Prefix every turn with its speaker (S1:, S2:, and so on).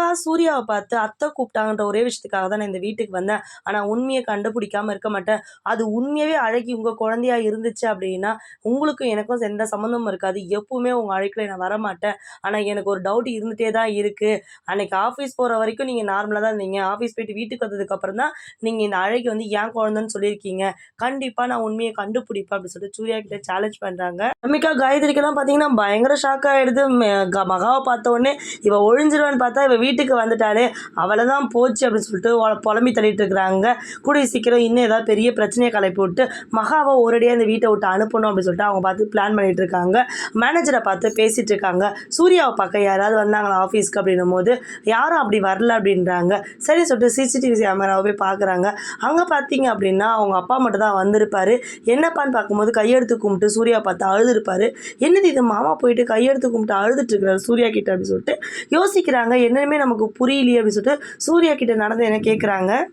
S1: அக்கா சூர்யாவை பார்த்து அத்தை கூப்பிட்டாங்கன்ற ஒரே விஷயத்துக்காக தான் நான் இந்த வீட்டுக்கு வந்தேன். ஆனால் உண்மையை கண்டுபிடிக்காம இருக்க மாட்டேன். அது உண்மையாகவே அழகி உங்கள் குழந்தையா இருந்துச்சு அப்படின்னா உங்களுக்கும் எனக்கும் எந்த சம்மந்தமும் இருக்காது. எப்பவுமே உங்கள் அழைக்கல நான் வரமாட்டேன் ஆனால் எனக்கு ஒரு டவுட் இருந்துகிட்டே தான் இருக்குது அன்னைக்கு ஆஃபீஸ் போகிற வரைக்கும் நீங்கள் நார்மலாக தான் இருந்தீங்க. ஆஃபீஸ் போயிட்டு வீட்டுக்கு வந்ததுக்கப்புறம் தான் நீங்கள் இந்த அழகி வந்து ஏன் குழந்தைன்னு சொல்லியிருக்கீங்க. கண்டிப்பாக நான் உண்மையை கண்டுபிடிப்பேன் அப்படின்னு சொல்லிட்டு சூர்யா கிட்ட சேலஞ்ச் பண்ணுறாங்க அமிக்கா காயத்ரிக்கெல்லாம் பார்த்தீங்கன்னா பயங்கர ஷாக் ஆகிடுது மகாவை பார்த்த உடனே இவள் ஒழிஞ்சிருவான்னு பார்த்தா இவள் வீட்டுக்கு வந்துட்டாலே அவளை தான் போச்சு அப்படின்னு சொல்லிட்டு புலம்பி தள்ளிட்டு இருக்கிறாங்க. கூடிய சீக்கிரம் இன்னும் ஏதாவது பெரிய பிரச்சனையை கிளப்பி விட்டு மகாவை ஒரேடியாக இந்த வீட்டை விட்டு அனுப்பணும் அப்படின்னு சொல்லிட்டு அவங்க பார்த்து பிளான் பண்ணிட்டு இருக்காங்க. மேனேஜரை பார்த்து பேசிட்டு இருக்காங்க. சூர்யாவை பார்க்க யாராவது வந்தாங்களா ஆஃபீஸ்க்கு அப்படின்னும் போது யாரும் அப்படி வரல அப்படின்றாங்க. சரி சொல்லிட்டு சிசிடிவி கேமராவை போய் பார்க்குறாங்க. அங்கே பார்த்தீங்க அப்படின்னா அவங்க அப்பா மட்டும் தான் வந்திருப்பார். என்னப்பான்னு பார்க்கும்போது கையெடுத்து கும்பிட்டு சூர்யா பார்த்து அழுதுருப்பாரு. என்னது இது? மாமா போயிட்டு கையெடுத்து கும்பிட்டு அழுதுட்டு இருக்கிறாரு சூர்யா கிட்ட அப்படின்னு சொல்லிட்டு யோசிக்கிறாங்க. என்னமே நமக்கு புரியலையே அப்படின்னு சொல்லிட்டு சூர்யா கிட்ட நடந்து என்ன கேட்குறாங்க